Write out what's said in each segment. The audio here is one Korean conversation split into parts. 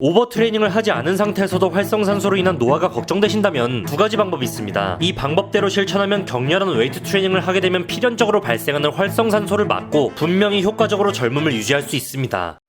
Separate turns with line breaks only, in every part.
오버 트레이닝을 하지 않은 상태에서도 활성산소로 인한 노화가 걱정되신다면 두 가지 방법이 있습니다. 이 방법대로 실천하면 격렬한 웨이트 트레이닝을 하게 되면 필연적으로 발생하는 활성산소를 막고 분명히 효과적으로 젊음을 유지할 수 있습니다.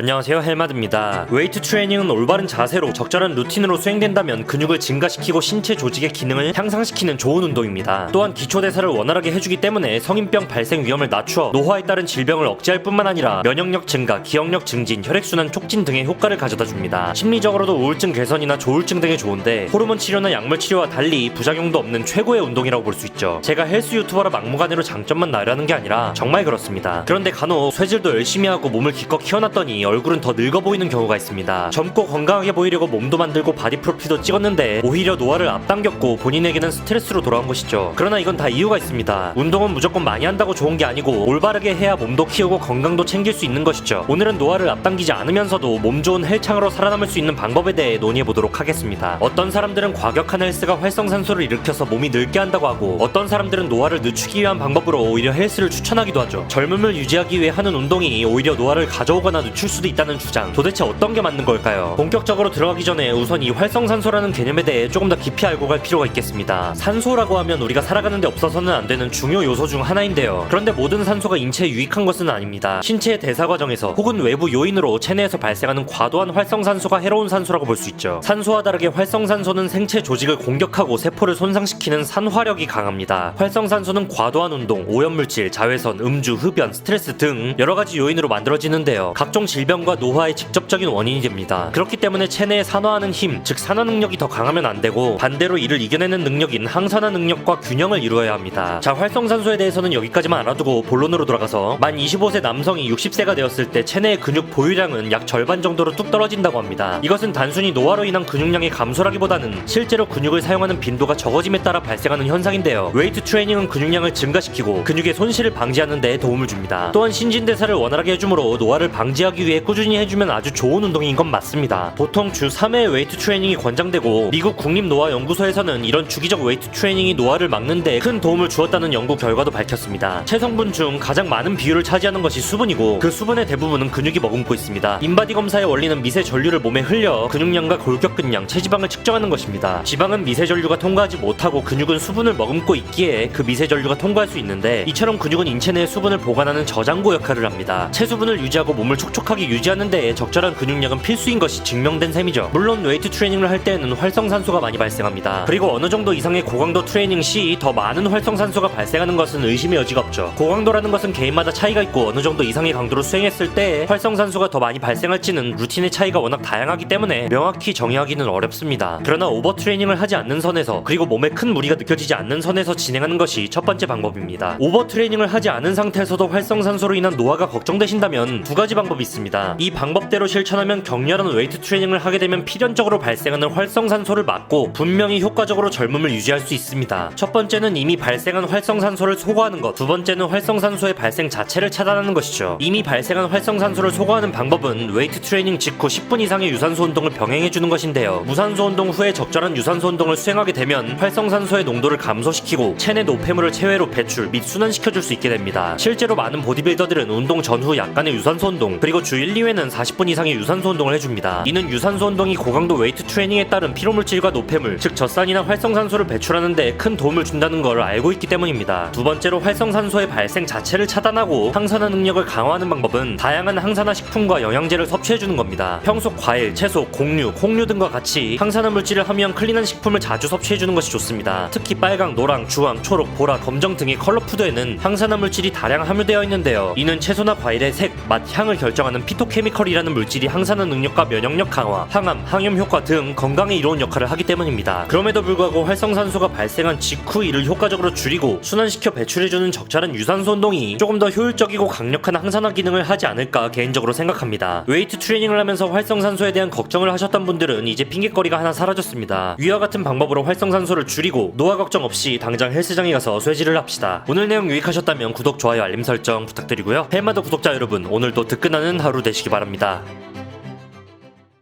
안녕하세요 헬마드입니다. 웨이트 트레이닝은 올바른 자세로 적절한 루틴으로 수행된다면 근육을 증가시키고 신체 조직의 기능을 향상시키는 좋은 운동입니다. 또한 기초 대사를 원활하게 해주기 때문에 성인병 발생 위험을 낮추어 노화에 따른 질병을 억제할 뿐만 아니라 면역력 증가, 기억력 증진, 혈액순환 촉진 등의 효과를 가져다 줍니다. 심리적으로도 우울증 개선이나 조울증 등에 좋은데 호르몬 치료나 약물 치료와 달리 부작용도 없는 최고의 운동이라고 볼 수 있죠. 제가 헬스 유튜버라 막무가내로 장점만 나열하는 게 아니라 정말 그렇습니다. 그런데 간혹 쇠질도 열심히 하고 몸을 기껏 키워놨더니 얼굴은 더 늙어 보이는 경우가 있습니다. 젊고 건강하게 보이려고 몸도 만들고 바디 프로필도 찍었는데 오히려 노화를 앞당겼고 본인에게는 스트레스로 돌아온 것이죠. 그러나 이건 다 이유가 있습니다. 운동은 무조건 많이 한다고 좋은 게 아니고 올바르게 해야 몸도 키우고 건강도 챙길 수 있는 것이죠. 오늘은 노화를 앞당기지 않으면서도 몸 좋은 헬창으로 살아남을 수 있는 방법에 대해 논의해 보도록 하겠습니다. 어떤 사람들은 과격한 헬스가 활성산소를 일으켜서 몸이 늙게 한다고 하고 어떤 사람들은 노화를 늦추기 위한 방법으로 오히려 헬스를 추천하기도 하죠. 젊음을 유지하기 위해 하는 운동이 오히려 노화를 가져오거나 늦출 수도 있다는 주장. 도대체 어떤 게 맞는 걸까요? 본격적으로 들어가기 전에 우선 이 활성산소라는 개념에 대해 조금 더 깊이 알고 갈 필요가 있겠습니다. 산소라고 하면 우리가 살아가는 데 없어서는 안 되는 중요 요소 중 하나인데요. 그런데 모든 산소가 인체에 유익한 것은 아닙니다. 신체의 대사 과정에서 혹은 외부 요인으로 체내에서 발생하는 과도한 활성산소가 해로운 산소라고 볼 수 있죠. 산소와 다르게 활성산소는 생체 조직을 공격하고 세포를 손상시키는 산화력이 강합니다. 활성산소는 과도한 운동, 오염물질, 자외선, 음주, 흡연, 스트레스 등 여러 가지 요인으로 만들어지는데요. 각종 질병 과 노화의 직접적인 원인이 됩니다. 그렇기 때문에 체내에 산화하는 힘, 즉 산화 능력이 더 강하면 안 되고 반대로 이를 이겨내는 능력인 항산화 능력과 균형을 이루어야 합니다. 자, 활성산소에 대해서는 여기까지만 알아두고 본론으로 돌아가서 만 25세 남성이 60세가 되었을 때 체내의 근육 보유량은 약 절반 정도로 뚝 떨어진다고 합니다. 이것은 단순히 노화로 인한 근육량의 감소라기보다는 실제로 근육을 사용하는 빈도가 적어짐에 따라 발생하는 현상인데요. 웨이트 트레이닝은 근육량을 증가시키고 근육의 손실을 방지하는 데 도움을 줍니다. 또한 신진대사를 원활하게 해주므로 노화를 방지하기 위해 꾸준히 해주면 아주 좋은 운동인 건 맞습니다. 보통 주 3회 웨이트 트레이닝이 권장되고 미국 국립노화연구소에서는 이런 주기적 웨이트 트레이닝이 노화를 막는 데 큰 도움을 주었다는 연구 결과도 밝혔습니다. 체성분 중 가장 많은 비율을 차지하는 것이 수분이고 그 수분의 대부분은 근육이 머금고 있습니다. 인바디 검사의 원리는 미세 전류를 몸에 흘려 근육량과 골격근량, 체지방을 측정하는 것입니다. 지방은 미세 전류가 통과하지 못하고 근육은 수분을 머금고 있기에 그 미세 전류가 통과할 수 있는데 이처럼 근육은 인체 내에 수분을 보관하는 저장고 역할을 합니다. 체수분을 유지하고 몸을 촉촉하게 유지하는 데에 적절한 근육량은 필수인 것이 증명된 셈이죠. 물론 웨이트 트레이닝을 할 때에는 활성산소가 많이 발생합니다. 그리고 어느 정도 이상의 고강도 트레이닝 시 더 많은 활성산소가 발생하는 것은 의심의 여지가 없죠. 고강도라는 것은 개인마다 차이가 있고 어느 정도 이상의 강도로 수행했을 때 활성산소가 더 많이 발생할지는 루틴의 차이가 워낙 다양하기 때문에 명확히 정의하기는 어렵습니다. 그러나 오버 트레이닝을 하지 않는 선에서 그리고 몸에 큰 무리가 느껴지지 않는 선에서 진행하는 것이 첫 번째 방법입니다. 오버 트레이닝을 하지 않은 상태에서도 활성산소로 인한 노화가 걱정되신다면 두 가지 방법이 있습니다. 이 방법대로 실천하면 격렬한 웨이트 트레이닝을 하게 되면 필연적으로 발생하는 활성산소를 막고 분명히 효과적으로 젊음을 유지할 수 있습니다. 첫 번째는 이미 발생한 활성산소를 소거하는 것, 두 번째는 활성산소의 발생 자체를 차단하는 것이죠. 이미 발생한 활성산소를 소거하는 방법은 웨이트 트레이닝 직후 10분 이상의 유산소 운동을 병행해 주는 것인데요. 무산소 운동 후에 적절한 유산소 운동을 수행하게 되면 활성산소의 농도를 감소시키고 체내 노폐물을 체외로 배출 및 순환시켜 줄 수 있게 됩니다. 실제로 많은 보디빌더들은 운동 전후 약간의 유산소 운동 그리고 주 1, 2회는 40분 이상의 유산소 운동을 해줍니다. 이는 유산소 운동이 고강도 웨이트 트레이닝에 따른 피로물질과 노폐물 즉 젖산이나 활성산소를 배출하는 데 큰 도움을 준다는 걸 알고 있기 때문입니다. 두 번째로 활성산소의 발생 자체를 차단하고 항산화 능력을 강화하는 방법은 다양한 항산화 식품과 영양제를 섭취해 주는 겁니다. 평소 과일, 채소, 곡류, 콩류 등과 같이 항산화 물질을 함유한 클린한 식품을 자주 섭취해 주는 것이 좋습니다. 특히 빨강, 노랑, 주황, 초록, 보라, 검정 등의 컬러 푸드에는 항산화 물질이 다량 함유되어 있는데요. 이는 채소나 과일의 색, 맛, 향을 결정하는 피토케미컬이라는 물질이 항산화 능력과 면역력 강화, 항암, 항염 효과 등 건강에 이로운 역할을 하기 때문입니다. 그럼에도 불구하고 활성산소가 발생한 직후 이를 효과적으로 줄이고 순환시켜 배출해주는 적절한 유산소 운동이 조금 더 효율적이고 강력한 항산화 기능을 하지 않을까 개인적으로 생각합니다. 웨이트 트레이닝을 하면서 활성산소에 대한 걱정을 하셨던 분들은 이제 핑계거리가 하나 사라졌습니다. 위와 같은 방법으로 활성산소를 줄이고 노화 걱정 없이 당장 헬스장에 가서 쇠질을 합시다. 오늘 내용 유익하셨다면 구독, 좋아요, 알림 설정 부탁드리고요. 헬마더 구독자 여러분 오늘도 뜨끈하는 하루 되시기 바랍니다.